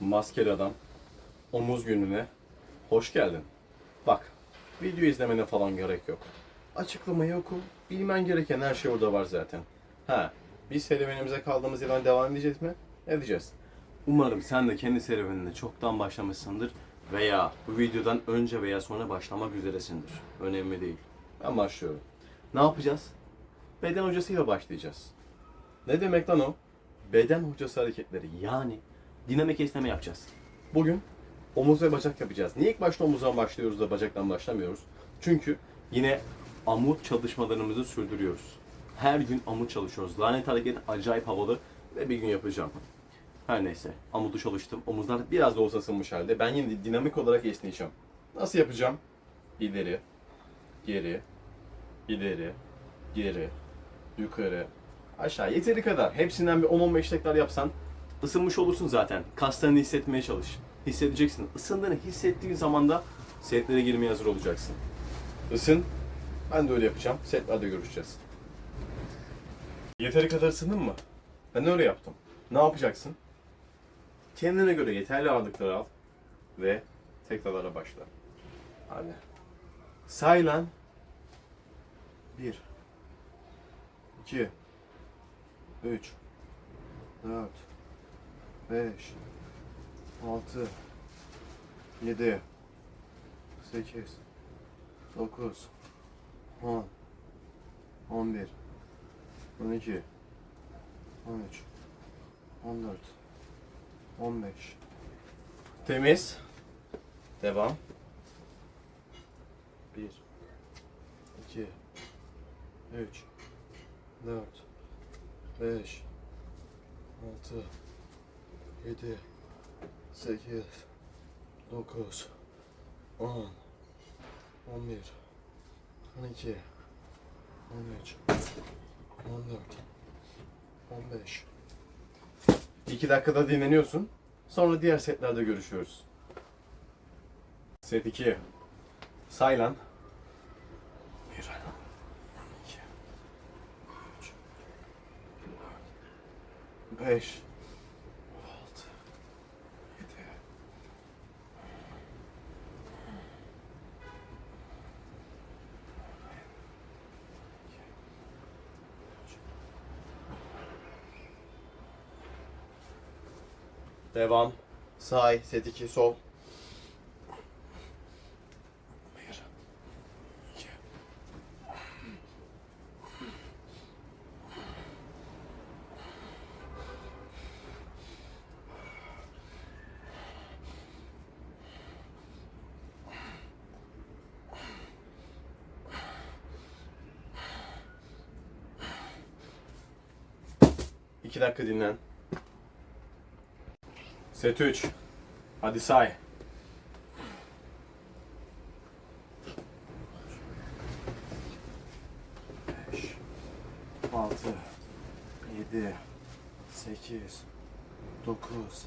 Maskeli Adam omuz gününe hoş geldin. Bak, video izlemene falan gerek yok. Açıklamayı oku, bilmen gereken her şey orada var zaten. Ha, biz serüvenimize kaldığımız yerden devam edeceğiz mi? Edeceğiz. Umarım sen de kendi serüvenine çoktan başlamışsındır veya bu videodan önce veya sonra başlamak üzeresindir. Önemli değil. Ben başlıyorum. Ne yapacağız? Beden hocasıyla başlayacağız. Ne demek lan o? Beden hocası hareketleri yani dinamik esneme yapacağız. Bugün omuz ve bacak yapacağız. Niye ilk başta omuzdan başlıyoruz da bacaktan başlamıyoruz? Çünkü yine amut çalışmalarımızı sürdürüyoruz. Her gün amut çalışıyoruz. Lanet hareket acayip havalı ve bir gün yapacağım. Her neyse amudu çalıştım. Omuzlar biraz da olsa ısınmış halde. Ben yine dinamik olarak esneyeceğim. Nasıl yapacağım? İleri, geri, ileri, geri, yukarı, aşağı. Yeteri kadar. Hepsinden bir 10-15 tekrar yapsan ısınmış olursun zaten. Kaslarını hissetmeye çalış. Hissedeceksin. Isındığını hissettiğin zaman da setlere girmeye hazır olacaksın. Isın. Ben de öyle yapacağım. Setlerde görüşeceğiz. Yeteri kadar ısındın mı? Ben öyle yaptım. Ne yapacaksın? Kendine göre yeterli ağırlıkları al ve tekrarlara başla. Hadi. Say lan. Bir. İki. Üç. Dört. Beş. Altı. Yedi. Sekiz. Dokuz. On. On bir. On iki. On üç. On dört. On beş. Temiz. Devam. Bir. iki, Üç. Dört. Beş. Altı. Yedi. Sekiz. Dokuz. On. On bir. On iki. On üç. On dört. On beş. İki dakikada dinleniyorsun. Sonra diğer setlerde görüşüyoruz. Set 2. Say lan. 1, 2, 3, 4, 5, 6, 7, 'Devam. Say. Set 2. Sol. 1, 2, İki dakika dinlen. Set 3. Hadi say. Beş, altı, yedi, sekiz, dokuz,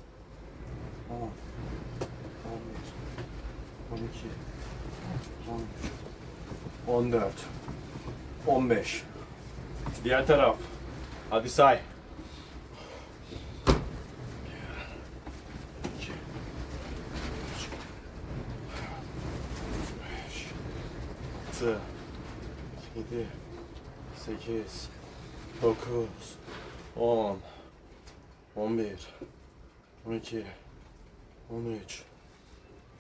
on, on bir, on iki, on üç, on dört, on beş. Diğer taraf. Hadi say. 6 7 8 9 10 11 12 13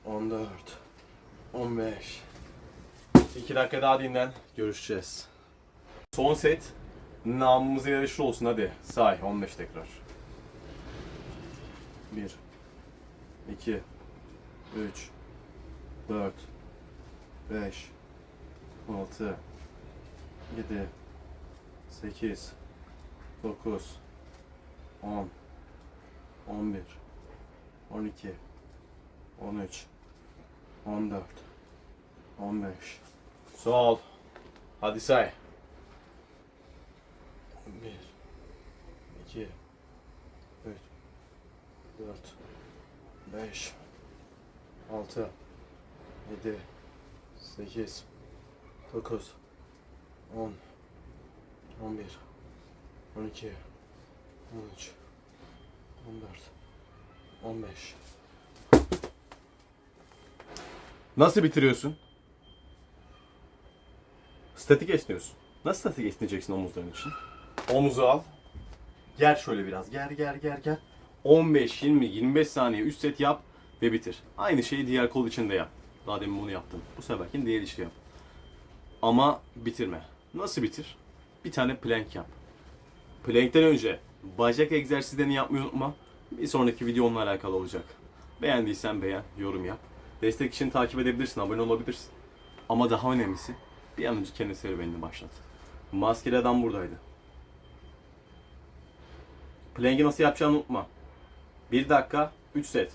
14 15 2 dakika daha dinlen görüşeceğiz. Son set namımıza yarışır olsun hadi. Say 15 tekrar. 1 2 3 4 5 6 7 8 9 10 11 12 13 14 15 Sol. Hadi say. 1 2 3 4 5 6 7 8 9 10 11 12 13 14 15. Nasıl bitiriyorsun? Statik esniyorsun. Nasıl statik esneyeceksin omuzların için? Omuzu al. Ger şöyle biraz. Ger ger ger ger. 15, 20, 25 saniye 3 set yap ve bitir. Aynı şeyi diğer kol için de yap. Daha demin bunu yaptın. Bu seferkin diğer işi yap. Ama bitirme. Nasıl bitir? Bir tane plank yap. Plank'ten önce bacak egzersizlerini yapmayı unutma. Bir sonraki video onunla alakalı olacak. Beğendiysen beğen, yorum yap. Destek için takip edebilirsin, abone olabilirsin. Ama daha önemlisi bir an önce kendi serüvenini başlat. Maskeli adam buradaydı. Plank'i nasıl yapacağını unutma. 1 dakika 3 set.